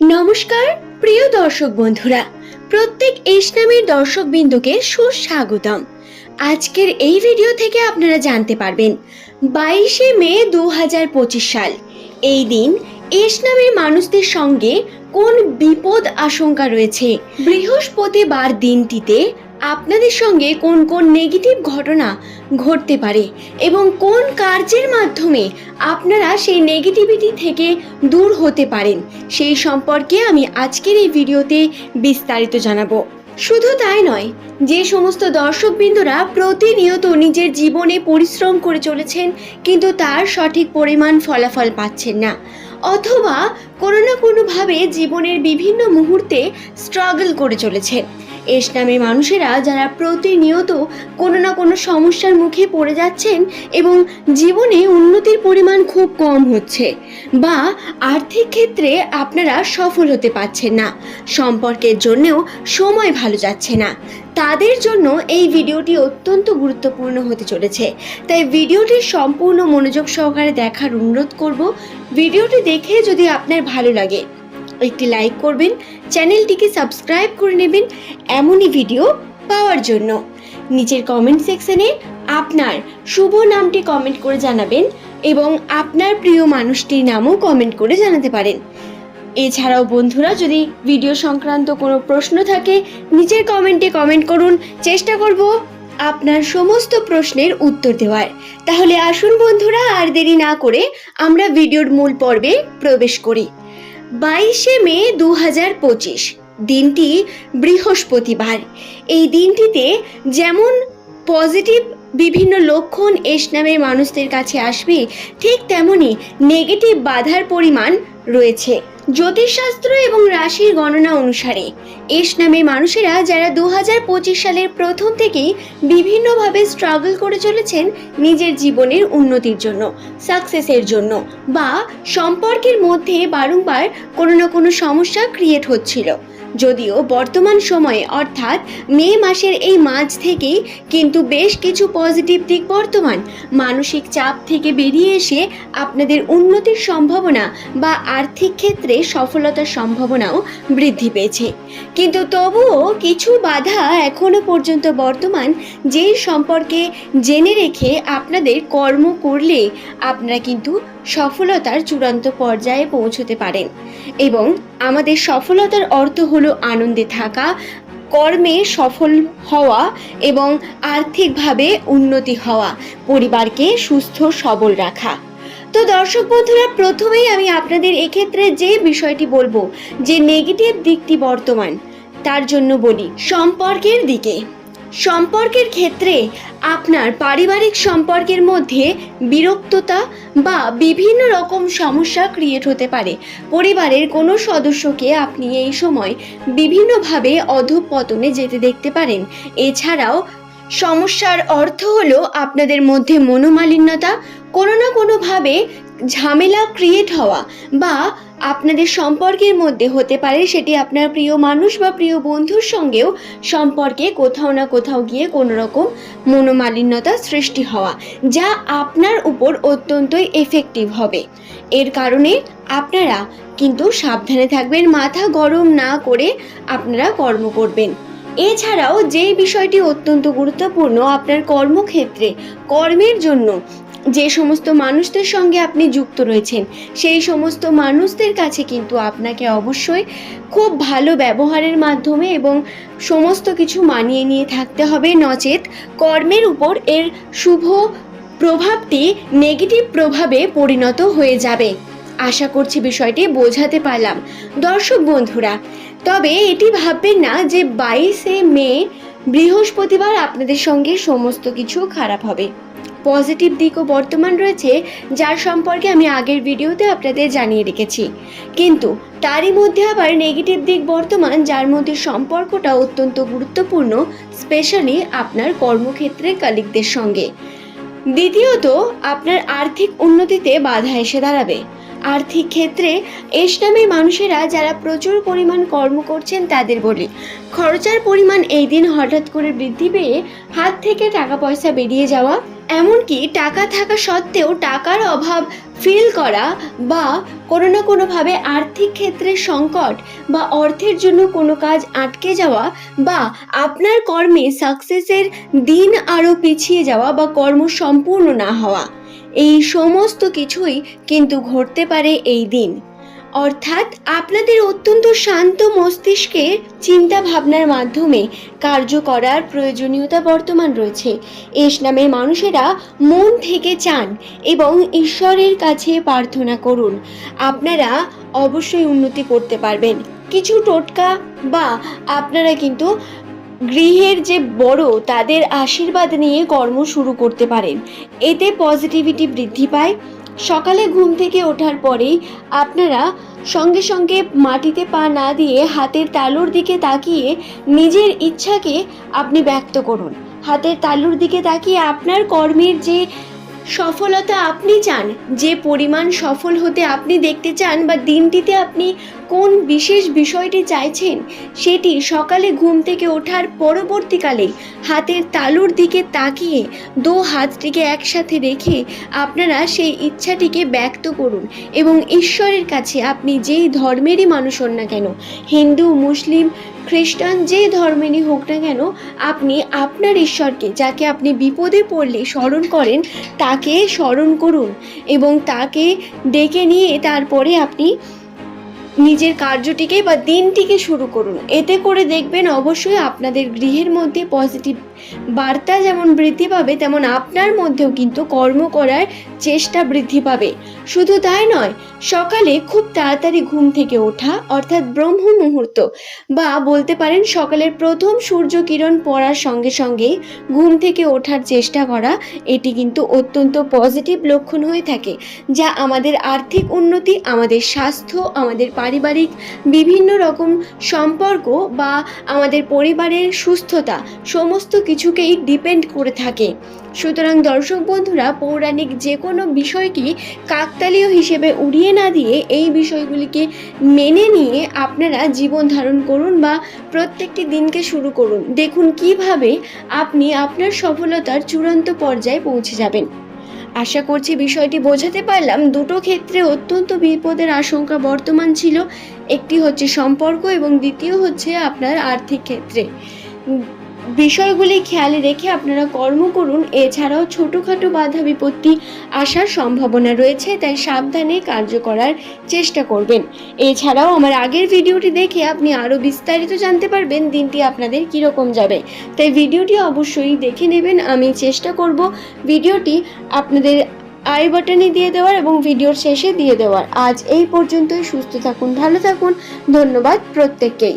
নমস্কার, প্রিয় দর্শক বন্ধুরা, প্রত্যেক ইসলামের দর্শকবৃন্দকে দর্শক বিন্দুকে সুস্বাগতম। আজকের এই ভিডিও থেকে আপনারা জানতে পারবেন, বাইশে মে দু হাজার পঁচিশ সাল, এই দিন ইসলামের মানুষদের সঙ্গে কোন বিপদ আশঙ্কা রয়েছে? বৃহস্পতিবার দিনটিতে আপনাদের সঙ্গে কোন কোন নেগেটিভ ঘটনা ঘটতে পারে এবং কোন কার্যের মাধ্যমে আপনারা সেই নেগেটিভিটি থেকে দূর হতে পারেন, সেই সম্পর্কে আমি আজকের এই ভিডিওতে বিস্তারিত জানাব। শুধু তাই নয়, যে সমস্ত দর্শকবৃন্দরা প্রতিনিয়ত নিজের জীবনে পরিশ্রম করে চলেছেন, কিন্তু তার সঠিক পরিমাণ ফলাফল পাচ্ছেন না। অথবা কোনো না কোনোভাবে জীবনের বিভিন্ন মুহূর্তে স্ট্রাগল করে চলেছেন। এস নামের মানুষেরা যারা প্রতিনিয়ত কোনো না কোনো সমস্যার মুখে পড়ে যাচ্ছেন এবং জীবনে উন্নতির পরিমাণ খুব কম হচ্ছে বা আর্থিক ক্ষেত্রে আপনারা সফল হতে পারছেন না, সম্পর্কের জন্যেও সময় ভালো যাচ্ছে না। তাদের জন্য এই ভিডিওটি অত্যন্ত গুরুত্বপূর্ণ হতে চলেছে। তাই ভিডিওটি সম্পূর্ণ মনোযোগ সহকারে দেখার অনুরোধ করব। ভিডিওটি দেখে যদি আপনার ভালো লাগে একটি লাইক করবেন, চ্যানেলটিকে সাবস্ক্রাইব করে নেবেন এমনই ভিডিও পাওয়ার জন্য। নিচের কমেন্ট সেকশনে আপনার শুভ নামটি কমেন্ট করে জানাবেন এবং আপনার প্রিয় মানুষটির নামও কমেন্ট করে জানাতে পারেন। এছাড়াও বন্ধুরা, যদি ভিডিও সংক্রান্ত কোনো প্রশ্ন থাকে, নিচের কমেন্টে কমেন্ট করুন। চেষ্টা করব আপনার সমস্ত প্রশ্নের উত্তর দেওয়ার। তাহলে আসুন বন্ধুরা, আর দেরি না করে আমরা ভিডিওর মূল পর্বে প্রবেশ করি। বাইশে মে দু হাজার পঁচিশ, দিনটি বৃহস্পতিবার। এই দিনটিতে যেমন পজিটিভ বিভিন্ন লক্ষণ এস নামের মানুষদের কাছে আসবে, ঠিক তেমনই নেগেটিভ বাধার পরিমাণ রয়েছে। জ্যোতিষশাস্ত্র এবং রাশির গণনা অনুসারে, এস নামের মানুষেরা যারা দু হাজার পঁচিশ সালের প্রথম থেকেই বিভিন্নভাবে স্ট্রাগল করে চলেছেন নিজের জীবনের উন্নতির জন্য সাকসেসের জন্য বা সম্পর্কের মধ্যে বারংবার কোনো না কোনো সমস্যা ক্রিয়েট হচ্ছিল। যদিও বর্তমান সময়ে, অর্থাৎ মে মাসের এই মাঝ থেকেই কিন্তু বেশ কিছু পজিটিভ দিক বর্তমান। মানসিক চাপ থেকে বেরিয়ে এসে আপনাদের উন্নতির সম্ভাবনা বা আর্থিক ক্ষেত্রে সফলতার সম্ভাবনাও বৃদ্ধি পেয়েছে। কিন্তু তবুও কিছু বাধা এখনও পর্যন্ত বর্তমান, যেই সম্পর্কে জেনে রেখে আপনাদের কর্ম করলে আপনারা কিন্তু সফলতার চূড়ান্ত পর্যায়ে পৌঁছতে পারেন। এবং আমাদের সফলতার অর্থ হলো আনন্দে থাকা, কর্মে সফল হওয়া এবং আর্থিকভাবে উন্নতি হওয়া, পরিবারকে সুস্থ, সবল রাখা। তো দর্শক বন্ধুরা, প্রথমেই আমি আপনাদের এক্ষেত্রে যে বিষয়টি বলব, যে নেগেটিভ দিকটি বর্তমান, তার জন্য বলি, সম্পর্কের দিকে। সম্পর্কের ক্ষেত্রে আপনার পারিবারিক সম্পর্কের মধ্যে বিরক্ততা বা বিভিন্ন রকম সমস্যা ক্রিয়েট হতে পারে। পরিবারের কোনো সদস্যকে আপনি এই সময় বিভিন্নভাবে অধঃপতনে যেতে দেখতে পারেন। এছাড়াও সমস্যার অর্থ হলো আপনাদের মধ্যে মনোমালিন্যতা। কোনো না কোনোভাবে ঝামেলা ক্রিয়েট হওয়া বা আপনাদের সম্পর্কের মধ্যে হতে পারে সেটি আপনার প্রিয় মানুষ বা প্রিয় বন্ধুর সঙ্গেও সম্পর্কে কোথাও না কোথাও গিয়ে কোনো রকম মনোমালিন্যতা সৃষ্টি হওয়া, যা আপনার উপর অত্যন্তই এফেক্টিভ হবে। এর কারণে আপনারা কিন্তু সাবধানে থাকবেন, মাথা গরম না করে আপনারা কর্ম করবেন। এছাড়াও যে বিষয়টি অত্যন্ত গুরুত্বপূর্ণ, আপনার কর্মক্ষেত্রে, কর্মের জন্য যে সমস্ত মানুষদের সঙ্গে আপনি যুক্ত রয়েছেন, সেই সমস্ত মানুষদের কাছে কিন্তু আপনাকে অবশ্যই খুব ভালো ব্যবহারের মাধ্যমে এবং সমস্ত কিছু মানিয়ে নিয়ে থাকতে হবে নচেত। কর্মের উপর এর শুভ প্রভাবটি নেগেটিভ প্রভাবে পরিণত হয়ে যাবে। আশা করছি বিষয়টি বোঝাতে পারলাম। দর্শক বন্ধুরা, তবে এটি ভাববেন না যে বাইশে মে বৃহস্পতিবার আপনাদের সঙ্গে সমস্ত কিছু খারাপ হবে। পজিটিভ দিকও বর্তমান রয়েছে, যার সম্পর্কে আমি আগের ভিডিওতে আপনাদের জানিয়ে রেখেছি। কিন্তু তারই মধ্যে আবার নেগেটিভ দিক বর্তমান, যার মধ্যে সম্পর্কটা অত্যন্ত গুরুত্বপূর্ণ স্পেশালি আপনার কর্মক্ষেত্রে কালিকদের সঙ্গে। দ্বিতীয়ত, আপনার আর্থিক উন্নতিতে বাধা এসে দাঁড়াবে। আর্থিক ক্ষেত্রে এস নামের মানুষেরা যারা প্রচুর পরিমাণ কর্ম করছেন তাদের বলি, খরচার পরিমাণ এই দিন হঠাৎ করে বৃদ্ধি পেয়ে হাত থেকে টাকা পয়সা বেরিয়ে যাওয়া এমনকি টাকা থাকা সত্ত্বেও টাকার অভাব ফিল করা বা কোনো না কোনোভাবে আর্থিক ক্ষেত্রে সংকট বা অর্থের জন্য কোনো কাজ আটকে যাওয়া বা আপনার কর্মে সাকসেসের দিন আরও পিছিয়ে যাওয়া বা কর্ম সম্পূর্ণ না হওয়া, এই সমস্ত কিছুই কিন্তু ঘটতে পারে এই দিন। অর্থাৎ আপনাদের অত্যন্ত শান্ত মস্তিষ্কে চিন্তা ভাবনার মাধ্যমে কার্য করার প্রয়োজনীয়তা বর্তমান রয়েছে। এস নামের মানুষেরা মন থেকে চান এবং ঈশ্বরের কাছে প্রার্থনা করুন। আপনারা অবশ্যই উন্নতি করতে পারবেন। কিছু টোটকা বা আপনারা কিন্তু গৃহের যে বড় তাদের আশীর্বাদ নিয়ে কর্ম শুরু করতে পারেন। এতে পজিটিভিটি বৃদ্ধি পায়। সকালে ঘুম থেকে ওঠার পরেই আপনারা সঙ্গে সঙ্গে মাটিতে পা না দিয়ে হাতের তালুর দিকে তাকিয়ে নিজের ইচ্ছাকে আপনি ব্যক্ত করুন। হাতের তালুর দিকে তাকিয়ে আপনার কর্মের যে সফলতা আপনি চান, যে পরিমাণ সফল হতে আপনি দেখতে চান বা দিনটিতে আপনি কোন বিশেষ বিষয়টি চাইছেন সেটি সকালে ঘুম থেকে ওঠার পরবর্তীকালে হাতের তালুর দিকে তাকিয়ে দু হাতটিকে একসাথে রেখে আপনারা সেই ইচ্ছাটিকে ব্যক্ত করুন এবং ঈশ্বরের কাছে আপনি যেই ধর্মেরই মানুষ হন না কেন, হিন্দু, মুসলিম, খ্রিস্টান যে ধর্মেরই হোক না কেন, আপনি আপনার ঈশ্বরকে যাকে আপনি বিপদে পড়লে স্মরণ করেন, তাকে স্মরণ করুন এবং তাকে ডেকে নিয়ে তারপরে আপনি নিজের কার্যটিকে বা দিনটিকে শুরু করুন। এতে করে দেখবেন অবশ্যই আপনাদের গৃহের মধ্যে পজিটিভ বার্তা যেমন বৃদ্ধি পাবে, তেমন আপনার মধ্যেও কিন্তু কর্ম করার চেষ্টা বৃদ্ধি পাবে। শুধু তাই নয়, সকালে খুব তাড়াতাড়ি ঘুম থেকে ওঠা, অর্থাৎ ব্রহ্ম মুহূর্ত বা বলতে পারেন সকালের প্রথম সূর্য কিরণ পড়ার সঙ্গে সঙ্গে ঘুম থেকে ওঠার চেষ্টা করা, এটি কিন্তু অত্যন্ত পজিটিভ লক্ষণ হয়ে থাকে, যা আমাদের আর্থিক উন্নতি, আমাদের স্বাস্থ্য, আমাদের পারিবারিক বিভিন্ন রকম সম্পর্ক বা আমাদের পরিবারের সুস্থতা সমস্ত কিছুকেই ডিপেন্ড করে থাকে। সুতরাং দর্শক বন্ধুরা, পৌরাণিক যে কোনো বিষয়কে কাকতালীয় হিসেবে উড়িয়ে না দিয়ে এই বিষয়গুলিকে মেনে নিয়ে আপনারা জীবন ধারণ করুন বা প্রত্যেকটি দিনকে শুরু করুন। দেখুন কীভাবে আপনি আপনার সফলতার চূড়ান্ত পর্যায়ে পৌঁছে যাবেন। আশা করছি বিষয়টি বোঝাতে পারলাম। দুটো ক্ষেত্রে অত্যন্ত বিপদের আশঙ্কা বর্তমান ছিল। একটি হচ্ছে সম্পর্ক এবং দ্বিতীয় হচ্ছে আপনার আর্থিক ক্ষেত্রে। বিষয়গুলি খেয়ালে রেখে আপনারা কর্ম করুন। এছাড়াও ছোটোখাটো বাধা বিপত্তি আসার সম্ভাবনা রয়েছে, তাই সাবধানে কার্য করার চেষ্টা করবেন। এছাড়াও আমার আগের ভিডিওটি দেখে আপনি আরও বিস্তারিত জানতে পারবেন দিনটি আপনাদের কীরকম যাবে। তাই ভিডিওটি অবশ্যই দেখে নেবেন। আমি চেষ্টা করব ভিডিওটি আপনাদের আই বাটনে দিয়ে দেওয়ার এবং ভিডিওর শেষে দিয়ে দেওয়ার। আজ এই পর্যন্তই। সুস্থ থাকুন, ভালো থাকুন। ধন্যবাদ প্রত্যেককেই।